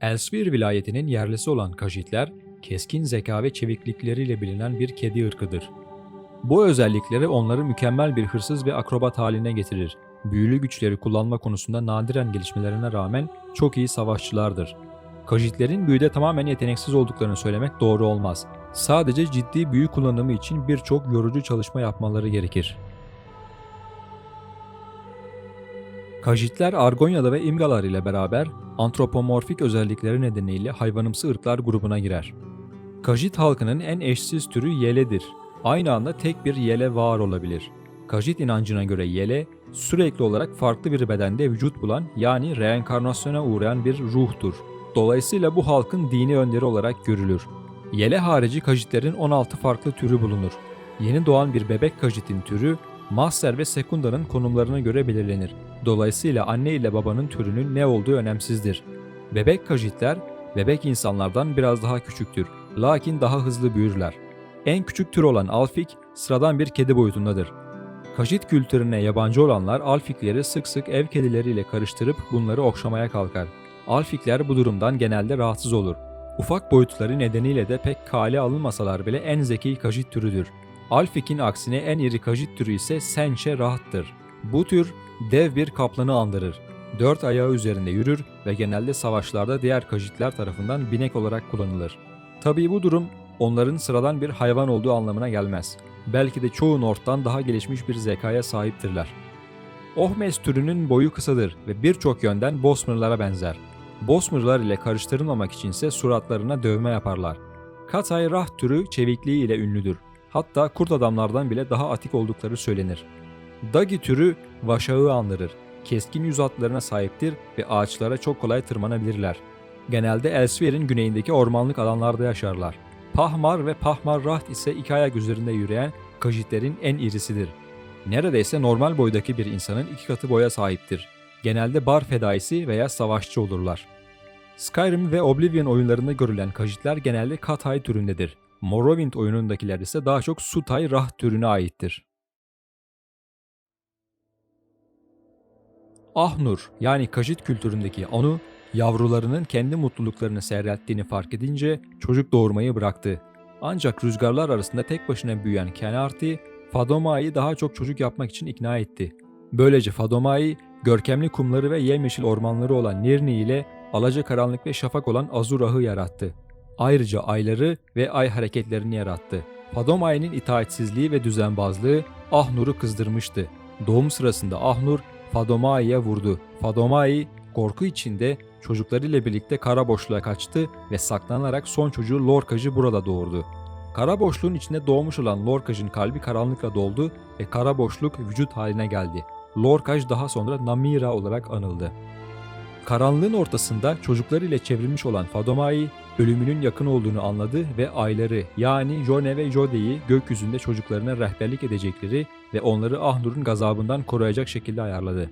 Elsewhere vilayetinin yerlisi olan Kajitler, keskin zeka ve çeviklikleriyle bilinen bir kedi ırkıdır. Bu özellikleri onları mükemmel bir hırsız ve akrobat haline getirir. Büyülü güçleri kullanma konusunda nadiren gelişmelerine rağmen çok iyi savaşçılardır. Kajitlerin büyüde tamamen yeteneksiz olduklarını söylemek doğru olmaz. Sadece ciddi büyü kullanımı için birçok yorucu çalışma yapmaları gerekir. Kajitler Argonyalı ve İmgalar ile beraber antropomorfik özellikleri nedeniyle hayvanımsı ırklar grubuna girer. Kajit halkının en eşsiz türü yeledir. Aynı anda tek bir yele var olabilir. Kajit inancına göre yele, sürekli olarak farklı bir bedende vücut bulan yani reenkarnasyona uğrayan bir ruhtur. Dolayısıyla bu halkın dini önderi olarak görülür. Yele harici kajitlerin 16 farklı türü bulunur. Yeni doğan bir bebek kajitin türü, master ve sekundanın konumlarına göre belirlenir. Dolayısıyla anne ile babanın türünün ne olduğu önemsizdir. Bebek kajitler, bebek insanlardan biraz daha küçüktür. Lakin daha hızlı büyürler. En küçük tür olan alfik, sıradan bir kedi boyutundadır. Kajit kültürüne yabancı olanlar alfikleri sık sık ev kedileriyle karıştırıp bunları okşamaya kalkar. Alfikler bu durumdan genelde rahatsız olur. Ufak boyutları nedeniyle de pek kale alınmasalar bile en zeki kajit türüdür. Alfik'in aksine en iri kajit türü ise sençe rahattır. Bu tür dev bir kaplanı andırır. Dört ayağı üzerinde yürür ve genelde savaşlarda diğer kajitler tarafından binek olarak kullanılır. Tabii bu durum onların sıradan bir hayvan olduğu anlamına gelmez. Belki de çoğu Nord'dan daha gelişmiş bir zekaya sahiptirler. Ohmes türünün boyu kısadır ve birçok yönden Bosmer'lara benzer. Bosmer'lar ile karıştırılmamak içinse suratlarına dövme yaparlar. Katay Rah türü çevikliği ile ünlüdür. Hatta kurt adamlardan bile daha atik oldukları söylenir. Dagi türü vaşağı andırır. Keskin yüz hatlarına sahiptir ve ağaçlara çok kolay tırmanabilirler. Genelde Elsewhere'in güneyindeki ormanlık alanlarda yaşarlar. Pahmar ve Pahmar Raht ise iki ayak üzerinde yürüyen kajitlerin en irisidir. Neredeyse normal boydaki bir insanın iki katı boya sahiptir. Genelde bar fedaisi veya savaşçı olurlar. Skyrim ve Oblivion oyunlarında görülen kajitler genelde Katay türündedir. Morrowind oyunundakiler ise daha çok Sutay Rah türüne aittir. Ahnur yani Kajit kültüründeki Anu, yavrularının kendi mutluluklarını seyrettiğini fark edince çocuk doğurmayı bıraktı. Ancak rüzgarlar arasında tek başına büyüyen Kenarti, Fadoma'yı daha çok çocuk yapmak için ikna etti. Böylece Fadoma'yı görkemli kumları ve yemyeşil ormanları olan Nirni ile alacakaranlık ve şafak olan Azurah'ı yarattı. Ayrıca ayları ve ay hareketlerini yarattı. Fadomai'nin itaatsizliği ve düzenbazlığı Ahnur'u kızdırmıştı. Doğum sırasında Ahnur Fadomai'ye vurdu. Fadomai korku içinde çocuklarıyla birlikte kara boşluğa kaçtı ve saklanarak son çocuğu Lorkaj'ı burada doğurdu. Kara boşluğun içinde doğmuş olan Lorkaj'ın kalbi karanlıkla doldu ve kara boşluk vücut haline geldi. Lorkaj daha sonra Namira olarak anıldı. Karanlığın ortasında çocuklarıyla çevrilmiş olan Fadomai, ölümünün yakın olduğunu anladı ve ayları yani Jone ve Jode'yi gökyüzünde çocuklarına rehberlik edecekleri ve onları Ahnur'un gazabından koruyacak şekilde ayarladı.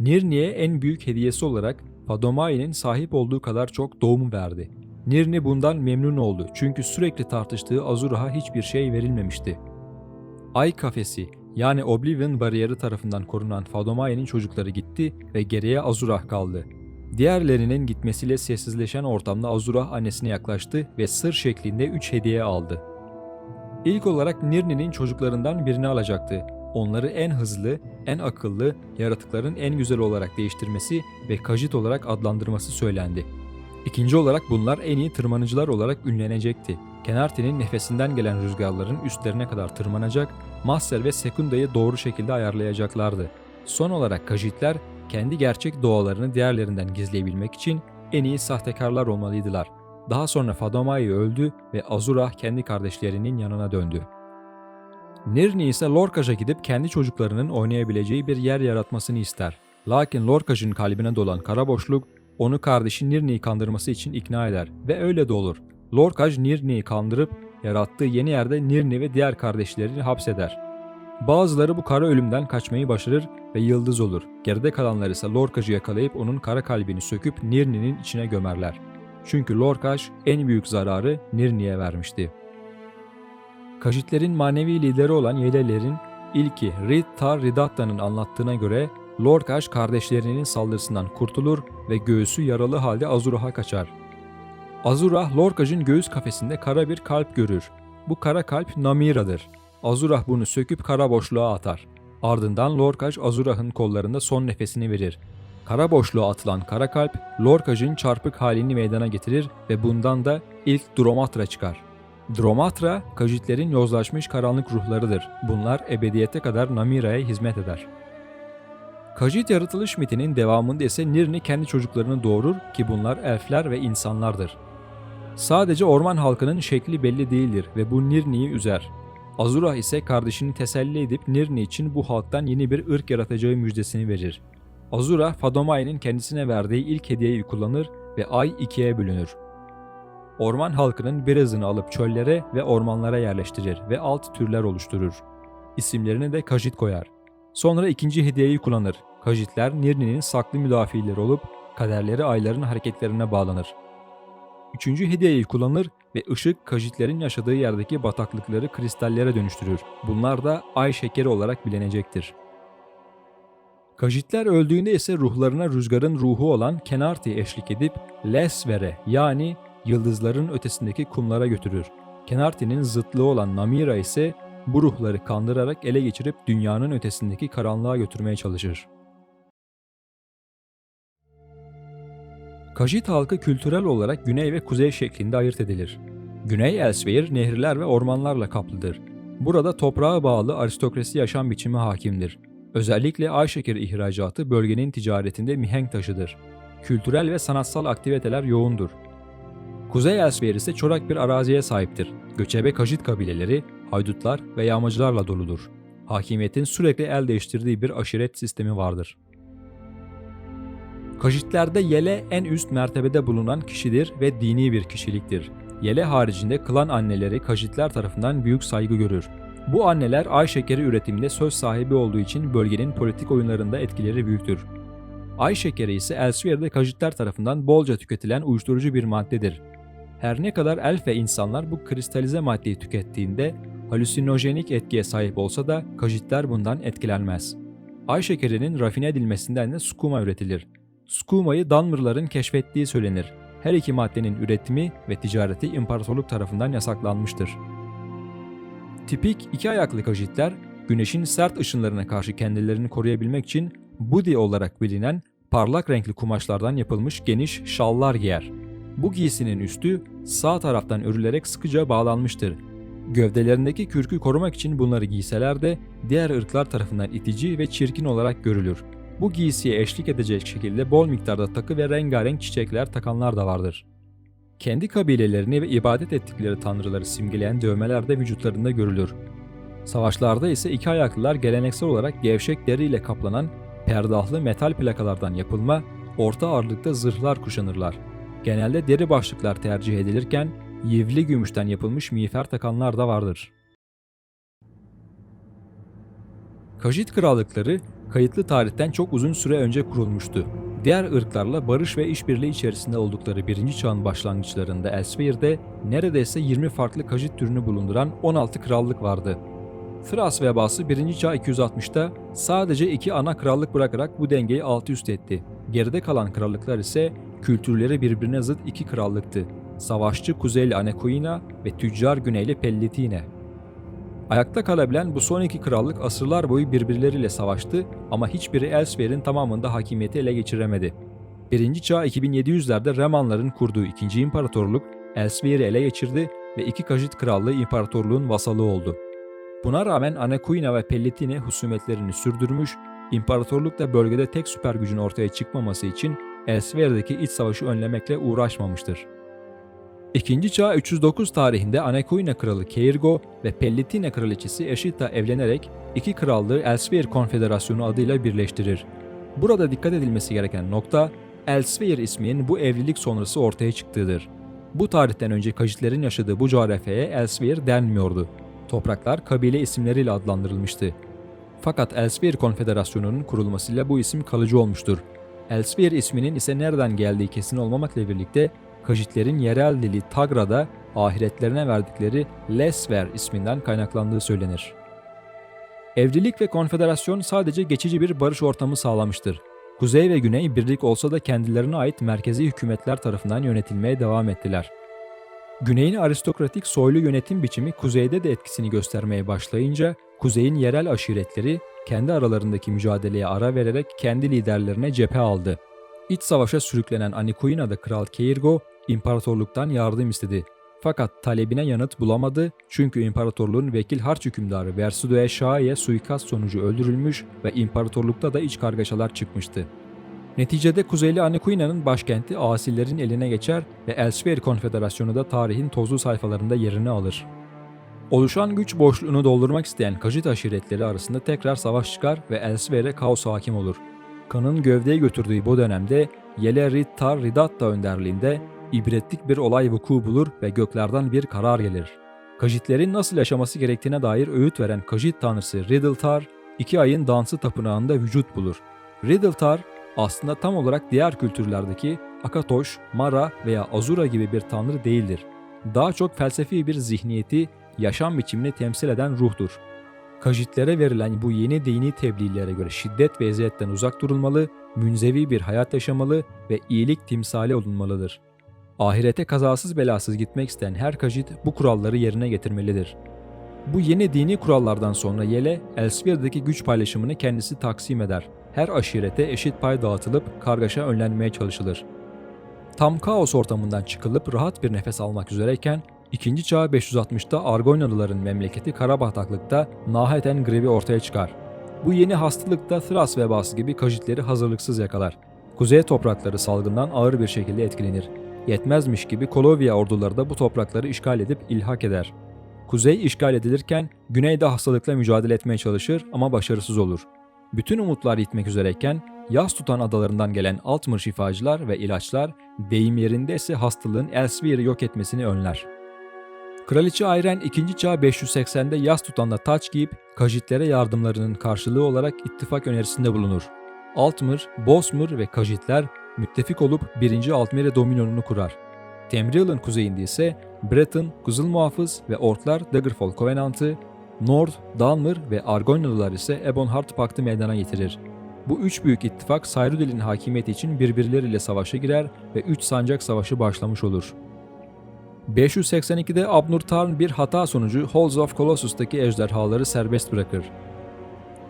Nirni'ye en büyük hediyesi olarak Fadomai'nin sahip olduğu kadar çok doğum verdi. Nirni bundan memnun oldu çünkü sürekli tartıştığı Azurah'a hiçbir şey verilmemişti. Ay kafesi yani Oblivion bariyeri tarafından korunan Fadomai'nin çocukları gitti ve geriye Azurah kaldı. Diğerlerinin gitmesiyle sessizleşen ortamda Azurah annesine yaklaştı ve sır şeklinde 3 hediye aldı. İlk olarak Nirni'nin çocuklarından birini alacaktı. Onları en hızlı, en akıllı, yaratıkların en güzel olarak değiştirmesi ve kajit olarak adlandırması söylendi. İkinci olarak bunlar en iyi tırmanıcılar olarak ünlenecekti. Kenarti'nin nefesinden gelen rüzgarların üstlerine kadar tırmanacak, Master ve Sekunda'yı doğru şekilde ayarlayacaklardı. Son olarak kajitler kendi gerçek doğalarını diğerlerinden gizleyebilmek için en iyi sahtekarlar olmalıydılar. Daha sonra Fadomai öldü ve Azura kendi kardeşlerinin yanına döndü. Nirni ise Lorkaj'a gidip kendi çocuklarının oynayabileceği bir yer yaratmasını ister. Lakin Lorkaj'ın kalbine dolan kara boşluk onu kardeşi Nirni'yi kandırması için ikna eder ve öyle de olur. Lorkaj Nirni'yi kandırıp yarattığı yeni yerde Nirni ve diğer kardeşlerini hapseder. Bazıları bu kara ölümden kaçmayı başarır ve yıldız olur. Geride kalanlar ise Lorkaj'ı yakalayıp onun kara kalbini söküp Nirni'nin içine gömerler. Çünkü Lorkaj en büyük zararı Nirni'ye vermişti. Kajitlerin manevi lideri olan Yelelerin ilki Rid Tar Ridatta'nın anlattığına göre Lorkaj kardeşlerinin saldırısından kurtulur ve göğsü yaralı halde Azurah'a kaçar. Azurah, Lorkaj'ın göğüs kafesinde kara bir kalp görür. Bu kara kalp Namira'dır. Azurah bunu söküp kara boşluğa atar. Ardından Lorkaj Azurah'ın kollarında son nefesini verir. Kara boşluğa atılan kara kalp, Lorkaj'ın çarpık halini meydana getirir ve bundan da ilk Dromatra çıkar. Dromatra, Kajitlerin yozlaşmış karanlık ruhlarıdır. Bunlar ebediyete kadar Namira'ya hizmet eder. Kajit yaratılış mitinin devamında ise Nirni kendi çocuklarını doğurur ki bunlar elfler ve insanlardır. Sadece orman halkının şekli belli değildir ve bu Nirni'yi üzer. Azura ise kardeşini teselli edip Nirni için bu halktan yeni bir ırk yaratacağı müjdesini verir. Azura, Fadomai'nin kendisine verdiği ilk hediyeyi kullanır ve ay ikiye bölünür. Orman halkının birazını alıp çöllere ve ormanlara yerleştirir ve alt türler oluşturur. İsimlerini de Kajit koyar. Sonra ikinci hediyeyi kullanır. Kajitler Nirni'nin saklı müdafileri olup kaderleri ayların hareketlerine bağlanır. Üçüncü hediyeyi kullanır ve ışık kajitlerin yaşadığı yerdeki bataklıkları kristallere dönüştürür. Bunlar da ay şekeri olarak bilinecektir. Kajitler öldüğünde ise ruhlarına rüzgarın ruhu olan Kenarti eşlik edip Lesvere yani yıldızların ötesindeki kumlara götürür. Kenarti'nin zıtlığı olan Namira ise bu ruhları kandırarak ele geçirip dünyanın ötesindeki karanlığa götürmeye çalışır. Kajit halkı kültürel olarak güney ve kuzey şeklinde ayırt edilir. Güney Elsewhere nehirler ve ormanlarla kaplıdır. Burada toprağa bağlı aristokrasi yaşam biçimi hakimdir. Özellikle ay şekeri ihracatı bölgenin ticaretinde mihenk taşıdır. Kültürel ve sanatsal aktiviteler yoğundur. Kuzey Elsewhere ise çorak bir araziye sahiptir. Göçebe Kajit kabileleri, haydutlar ve yağmacılarla doludur. Hakimiyetin sürekli el değiştirdiği bir aşiret sistemi vardır. Kajitlerde Yele en üst mertebede bulunan kişidir ve dini bir kişiliktir. Yele haricinde klan anneleri Kajitler tarafından büyük saygı görür. Bu anneler ay şekeri üretiminde söz sahibi olduğu için bölgenin politik oyunlarında etkileri büyüktür. Ay şekeri ise Elsewhere'de Kajitler tarafından bolca tüketilen uyuşturucu bir maddedir. Her ne kadar elf ve insanlar bu kristalize maddeyi tükettiğinde halüsinojenik etkiye sahip olsa da Kajitler bundan etkilenmez. Ay şekerinin rafine edilmesinden de skuma üretilir. Skuma'yı Danmırların keşfettiği söylenir. Her iki maddenin üretimi ve ticareti imparatorluk tarafından yasaklanmıştır. Tipik iki ayaklı kajitler, güneşin sert ışınlarına karşı kendilerini koruyabilmek için budi olarak bilinen parlak renkli kumaşlardan yapılmış geniş şallar giyer. Bu giysinin üstü sağ taraftan örülerek sıkıca bağlanmıştır. Gövdelerindeki kürkü korumak için bunları giyseler de diğer ırklar tarafından itici ve çirkin olarak görülür. Bu giysiye eşlik edecek şekilde bol miktarda takı ve rengarenk çiçekler takanlar da vardır. Kendi kabilelerini ve ibadet ettikleri tanrıları simgeleyen dövmeler de vücutlarında görülür. Savaşlarda ise iki ayaklılar geleneksel olarak gevşek deriyle kaplanan perdahlı metal plakalardan yapılma, orta ağırlıkta zırhlar kuşanırlar. Genelde deri başlıklar tercih edilirken yivli gümüşten yapılmış miğfer takanlar da vardır. Kajit krallıkları kayıtlı tarihten çok uzun süre önce kurulmuştu. Diğer ırklarla barış ve işbirliği içerisinde oldukları birinci çağın başlangıçlarında Elsewhere'de neredeyse 20 farklı kajit türünü bulunduran 16 krallık vardı. Thras vebası 1. çağ 260'ta sadece iki ana krallık bırakarak bu dengeyi alt üst etti. Geride kalan krallıklar ise kültürleri birbirine zıt iki krallıktı. Savaşçı Kuzeyli Anekoina ve tüccar Güneyli Pellitine. Ayakta kalabilen bu son iki krallık asırlar boyu birbirleriyle savaştı ama hiçbiri Elsewhere'in tamamında hakimiyeti ele geçiremedi. 1. çağ 2700'lerde Remanların kurduğu 2. imparatorluk Elsewhere'i ele geçirdi ve iki Kajit krallığı imparatorluğun vasalı oldu. Buna rağmen Anakuina ve Pellitine husumetlerini sürdürmüş, imparatorluk da bölgede tek süper gücün ortaya çıkmaması için Elsewhere'deki iç savaşı önlemekle uğraşmamıştır. İkinci çağ 309 tarihinde Anakuina kralı Keirgo ve Pellitine kraliçesi Eşita evlenerek iki krallığı Elsewhere Konfederasyonu adıyla birleştirir. Burada dikkat edilmesi gereken nokta Elsewhere isminin bu evlilik sonrası ortaya çıktığıdır. Bu tarihten önce Kajitlerin yaşadığı bu coğrafyaya Elsewhere denmiyordu. Topraklar kabile isimleriyle adlandırılmıştı. Fakat Elsewhere Konfederasyonu'nun kurulmasıyla bu isim kalıcı olmuştur. Elsewhere isminin ise nereden geldiği kesin olmamakla birlikte Kajitlerin yerel dili Tagra'da ahiretlerine verdikleri Lesver isminden kaynaklandığı söylenir. Evlilik ve konfederasyon sadece geçici bir barış ortamı sağlamıştır. Kuzey ve Güney birlik olsa da kendilerine ait merkezi hükümetler tarafından yönetilmeye devam ettiler. Güney'in aristokratik soylu yönetim biçimi kuzeyde de etkisini göstermeye başlayınca kuzeyin yerel aşiretleri kendi aralarındaki mücadeleye ara vererek kendi liderlerine cephe aldı. İç savaşa sürüklenen Anikuina'da Kral Keirgo imparatorluktan yardım istedi. Fakat talebine yanıt bulamadı çünkü imparatorluğun vekil harç hükümdarı Versudoe Şahi'ye suikast sonucu öldürülmüş ve imparatorlukta da iç kargaşalar çıkmıştı. Neticede Kuzeyli Anikuina'nın başkenti asillerin eline geçer ve Elsewhere Konfederasyonu da tarihin tozlu sayfalarında yerini alır. Oluşan güç boşluğunu doldurmak isteyen Kajit aşiretleri arasında tekrar savaş çıkar ve Elsewhere'e kaos hakim olur. Kan'ın gövdeye götürdüğü bu dönemde Yele Rittar Ridatta önderliğinde ibretlik bir olay vuku bulur ve göklerden bir karar gelir. Kajitlerin nasıl yaşaması gerektiğine dair öğüt veren Kajit tanrısı Riddletar, iki ayın dansı tapınağında vücut bulur. Riddletar, aslında tam olarak diğer kültürlerdeki Akatoş, Mara veya Azura gibi bir tanrı değildir. Daha çok felsefi bir zihniyeti, yaşam biçimini temsil eden ruhtur. Kajitlere verilen bu yeni dini tebliğlere göre şiddet ve eziyetten uzak durulmalı, münzevi bir hayat yaşamalı ve iyilik timsali olunmalıdır. Ahirete kazasız belasız gitmek isteyen her kajit bu kuralları yerine getirmelidir. Bu yeni dini kurallardan sonra Yele, Elsewhere'daki güç paylaşımını kendisi taksim eder. Her aşirete eşit pay dağıtılıp kargaşa önlenmeye çalışılır. Tam kaos ortamından çıkılıp rahat bir nefes almak üzereyken 2. Çağ 560'ta Argonyalıların memleketi Karabataklık'ta Naheten Grevi ortaya çıkar. Bu yeni hastalık da Thras vebası gibi kajitleri hazırlıksız yakalar. Kuzey toprakları salgından ağır bir şekilde etkilenir. Yetmezmiş gibi Kolovya orduları da bu toprakları işgal edip ilhak eder. Kuzey işgal edilirken güneyde hastalıkla mücadele etmeye çalışır ama başarısız olur. Bütün umutlar yitmek üzereyken yaz tutan adalarından gelen Altmır şifacılar ve ilaçlar deyim yerinde ise hastalığın Elsewhere'i yok etmesini önler. Kraliçe Ayren 2. Çağ 580'de yaz tutanla taç giyip Kajitlere yardımlarının karşılığı olarak ittifak önerisinde bulunur. Altmır, Bosmır ve Kajitler müttefik olup 1. Altmere dominionunu kurar. Temril'in kuzeyinde ise Breton, Kızıl Muhafız ve Orklar Daggerfall Covenant'ı, Nord, Dalmır ve Argonyalılar ise Ebonheart Paktı meydana getirir. Bu üç büyük ittifak Cyrudil'in hakimiyeti için birbirleriyle savaşa girer ve Üç Sancak Savaşı başlamış olur. 582'de Abnur Tarn bir hata sonucu Halls of Colossus'taki ejderhaları serbest bırakır.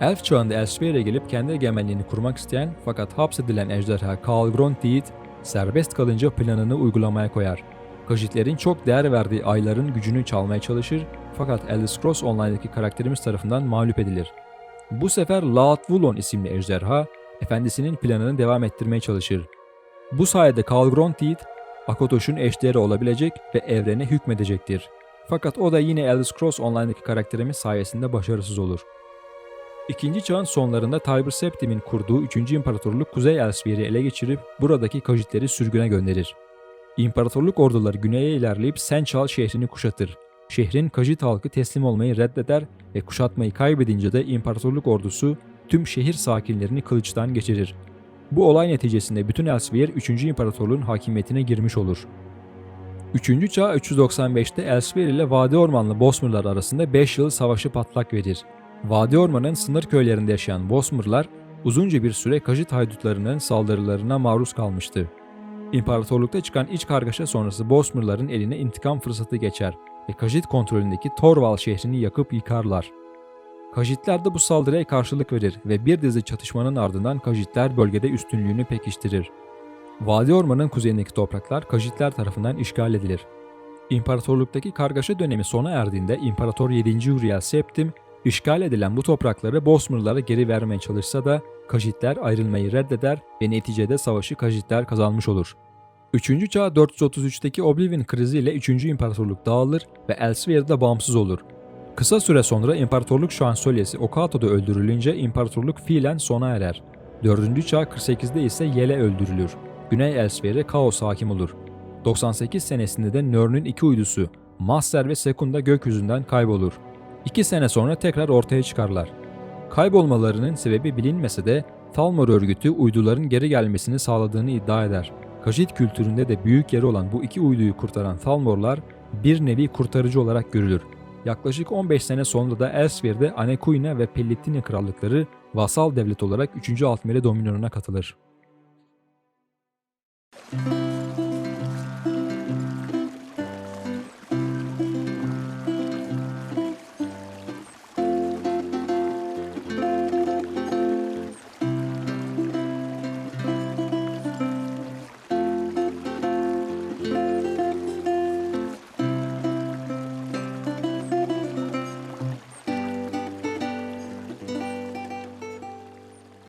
Elf çağında Elsewhere'e gelip kendi egemenliğini kurmak isteyen fakat hapsedilen ejderha Karl Grondheed serbest kalınca planını uygulamaya koyar. Kajitlerin çok değer verdiği ayların gücünü çalmaya çalışır fakat Elder Scrolls Online'daki karakterimiz tarafından mağlup edilir. Bu sefer Laat Wulon isimli ejderha, efendisinin planını devam ettirmeye çalışır. Bu sayede Karl Grondheed, Akotoş'un eşdeğeri olabilecek ve evrene hükmedecektir. Fakat o da yine Elder Scrolls Online'daki karakterimiz sayesinde başarısız olur. İkinci çağın sonlarında Tiber Septim'in kurduğu 3. İmparatorluk Kuzey Elsewhere'i ele geçirip buradaki kajitleri sürgüne gönderir. İmparatorluk orduları güneye ilerleyip Sençal şehrini kuşatır. Şehrin kajit halkı teslim olmayı reddeder ve kuşatmayı kaybedince de imparatorluk ordusu tüm şehir sakinlerini kılıçtan geçirir. Bu olay neticesinde bütün Elsewhere 3. İmparatorluğun hakimiyetine girmiş olur. 3. Çağ 395'te Elsewhere ile Vadi Ormanlı Bosmurlar arasında 5 yıl savaşı patlak verir. Vadi Orman'ın sınır köylerinde yaşayan Bosmurlar uzunca bir süre Kajit haydutlarının saldırılarına maruz kalmıştı. İmparatorlukta çıkan iç kargaşa sonrası Bosmurların eline intikam fırsatı geçer ve Kajit kontrolündeki Torval şehrini yakıp yıkarlar. Kajitler de bu saldırıya karşılık verir ve bir dizi çatışmanın ardından Kajitler bölgede üstünlüğünü pekiştirir. Vadi Orman'ın kuzeyindeki topraklar Kajitler tarafından işgal edilir. İmparatorluktaki kargaşa dönemi sona erdiğinde İmparator 7. Uriel Septim, işgal edilen bu toprakları Bosmurlara geri vermeye çalışsa da Kajitler ayrılmayı reddeder ve neticede savaşı Kajitler kazanmış olur. 3. Çağ 433'teki Oblivion krizi ile 3. İmparatorluk dağılır ve Elsewhere'da bağımsız olur. Kısa süre sonra İmparatorluk şansölyesi Okato'da öldürülünce İmparatorluk fiilen sona erer. 4. Çağ 48'de ise Yele öldürülür. Güney Elsewhere'e kaos hakim olur. 98 senesinde de Nörn'ün iki uydusu Master ve Sekunda gökyüzünden kaybolur. İki sene sonra tekrar ortaya çıkarlar. Kaybolmalarının sebebi bilinmese de Talmor örgütü uyduların geri gelmesini sağladığını iddia eder. Kajit kültüründe de büyük yeri olan bu iki uyduyu kurtaran Thalmorlar bir nevi kurtarıcı olarak görülür. Yaklaşık 15 sene sonra da Elsewhere'de Anekuina ve Pellittini krallıkları vasal devlet olarak 3. Altmeri dominionuna katılır.